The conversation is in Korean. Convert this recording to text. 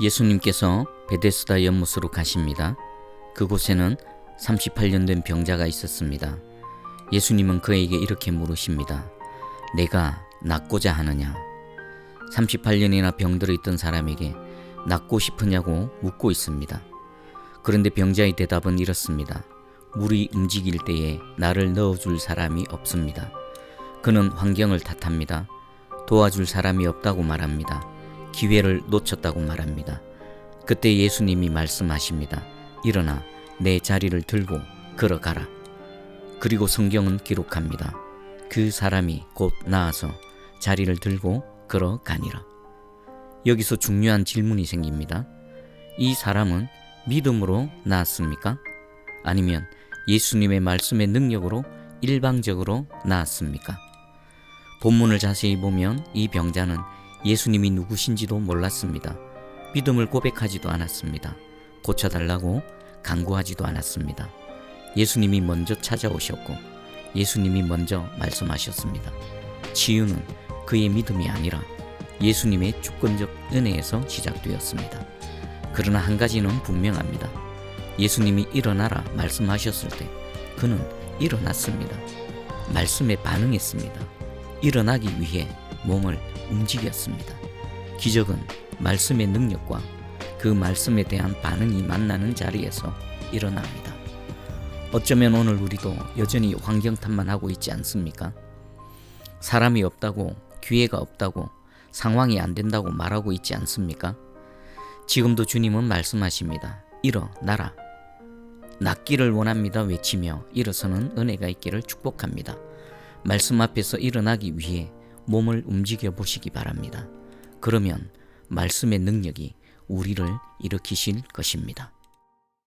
예수님께서 베데스다 연못으로 가십니다. 그곳에는 38년 된 병자가 있었습니다. 예수님은 그에게 이렇게 물으십니다. 내가 낫고자 하느냐? 38년이나 병들어 있던 사람에게 낫고 싶으냐고 묻고 있습니다. 그런데 병자의 대답은 이렇습니다. 물이 움직일 때에 나를 넣어줄 사람이 없습니다. 그는 환경을 탓합니다. 도와줄 사람이 없다고 말합니다. 기회를 놓쳤다고 말합니다. 그때 예수님이 말씀하십니다. 일어나 내 자리를 들고 걸어가라. 그리고 성경은 기록합니다. 그 사람이 곧 나아서 자리를 들고 걸어가니라. 여기서 중요한 질문이 생깁니다. 이 사람은 믿음으로 나았습니까? 아니면 예수님의 말씀의 능력으로 일방적으로 나았습니까? 본문을 자세히 보면 이 병자는 예수님이 누구신지도 몰랐습니다. 믿음을 고백하지도 않았습니다. 고쳐달라고 간구하지도 않았습니다. 예수님이 먼저 찾아오셨고 예수님이 먼저 말씀하셨습니다. 치유는 그의 믿음이 아니라 예수님의 주권적 은혜에서 시작되었습니다. 그러나 한 가지는 분명합니다. 예수님이 일어나라 말씀하셨을 때 그는 일어났습니다. 말씀에 반응했습니다. 일어나기 위해 몸을 움직였습니다. 기적은 말씀의 능력과 그 말씀에 대한 반응이 만나는 자리에서 일어납니다. 어쩌면 오늘 우리도 여전히 환경 탓만 하고 있지 않습니까? 사람이 없다고, 기회가 없다고, 상황이 안 된다고 말하고 있지 않습니까? 지금도 주님은 말씀하십니다. 일어나라. 낫기를 원합니다 외치며 일어서는 은혜가 있기를 축복합니다. 말씀 앞에서 일어나기 위해 몸을 움직여 보시기 바랍니다. 그러면 말씀의 능력이 우리를 일으키실 것입니다.